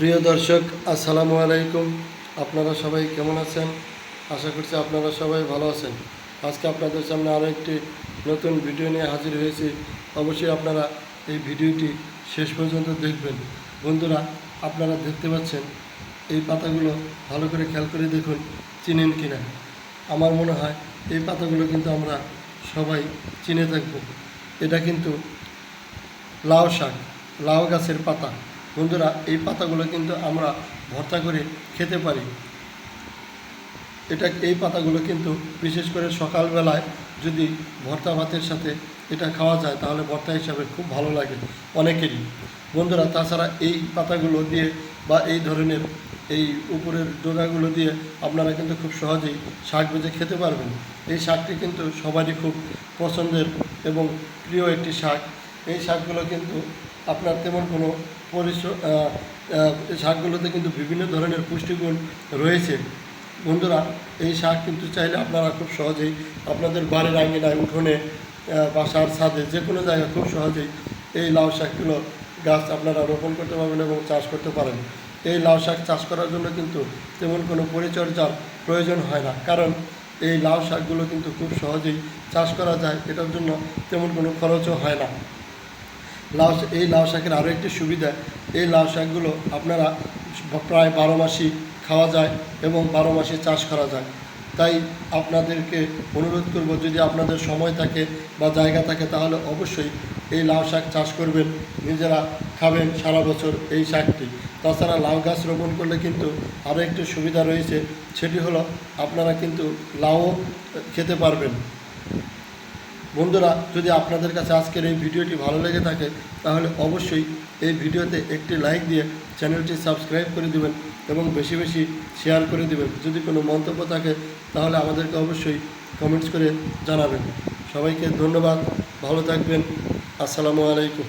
প্রিয় দর্শক, আসসালামু আলাইকুম। আপনারা সবাই কেমন আছেন? আশা করছি আপনারা সবাই ভালো আছেন। আজকে আপনাদের সামনে আরও একটি নতুন ভিডিও নিয়ে হাজির হয়েছি। অবশ্যই আপনারা এই ভিডিওটি শেষ পর্যন্ত দেখবেন। বন্ধুরা, আপনারা দেখতে পাচ্ছেন, এই পাতাগুলো ভালো করে খেয়াল করে দেখুন, চিনেন কিনা? আমার মনে হয় এই পাতাগুলো কিন্তু আমরা সবাই চিনে থাকব। এটা কিন্তু লাউ শাক, লাউ গাছের পাতা। বন্ধুরা, এই পাতাগুলো কিন্তু আমরা ভর্তা করে খেতে পারি। এটা, এই পাতাগুলো কিন্তু বিশেষ করে সকালবেলায় যদি ভর্তা ভাতের সাথে এটা খাওয়া যায়, তাহলে ভর্তা হিসাবে খুব ভালো লাগে অনেকেরই। বন্ধুরা, তাছাড়া এই পাতাগুলো দিয়ে বা এই ধরনের এই উপরের ডোরাগুলো দিয়ে আপনারা কিন্তু খুব সহজেই শাক ভেজে খেতে পারবেন। এই শাকটি কিন্তু সবারই খুব পছন্দের এবং প্রিয় একটি শাক। এই শাকগুলো কিন্তু আপনার তেমন কোনো পরিশ্রম শাকগুলোতে কিন্তু বিভিন্ন ধরনের পুষ্টিগুণ রয়েছে। বন্ধুরা, এই শাক কিন্তু চাইলে আপনারা খুব সহজেই আপনাদের বাড়ির আঙ্গিনায় উঠোনে বাসার ছাদে, যে কোনো জায়গায় খুব সহজেই এই লাউ শাকগুলো গাছ আপনারা রোপণ করতে পারবেন এবং চাষ করতে পারেন। এই লাউ শাক চাষ করার জন্য কিন্তু তেমন কোনো পরিচর্যার প্রয়োজন হয় না। কারণ এই লাউ শাকগুলো কিন্তু খুব সহজেই চাষ করা যায়, এটার জন্য তেমন কোনো খরচও হয় না। লাউ এই লাউ শাকের আরও একটি সুবিধা, এই লাউ শাকগুলো আপনারা প্রায় বারো মাসই খাওয়া যায় এবং বারো মাসে চাষ করা যায়। তাই আপনাদেরকে অনুরোধ করব, যদি আপনাদের সময় থাকে বা জায়গা থাকে, তাহলে অবশ্যই এই লাউ শাক চাষ করবেন। নিজেরা খাবেন সারা বছর এই শাকটি। তাছাড়া লাউ গাছ রোপণ করলে কিন্তু আরও একটি সুবিধা রয়েছে, সেটি হলো আপনারা কিন্তু লাউও খেতে পারবেন। বন্ধুরা, যদি আপনাদের কাছে আজকের এই ভিডিওটি ভালো লেগে থাকে, তাহলে অবশ্যই এই ভিডিওতে একটি লাইক দিয়ে চ্যানেলটি সাবস্ক্রাইব করে দেবেন এবং বেশি বেশি শেয়ার করে দেবেন। যদি কোনো মন্তব্য থাকে, তাহলে আমাদেরকে অবশ্যই কমেন্টস করে জানাবেন। সবাইকে ধন্যবাদ, ভালো থাকবেন। আসসালামু আলাইকুম।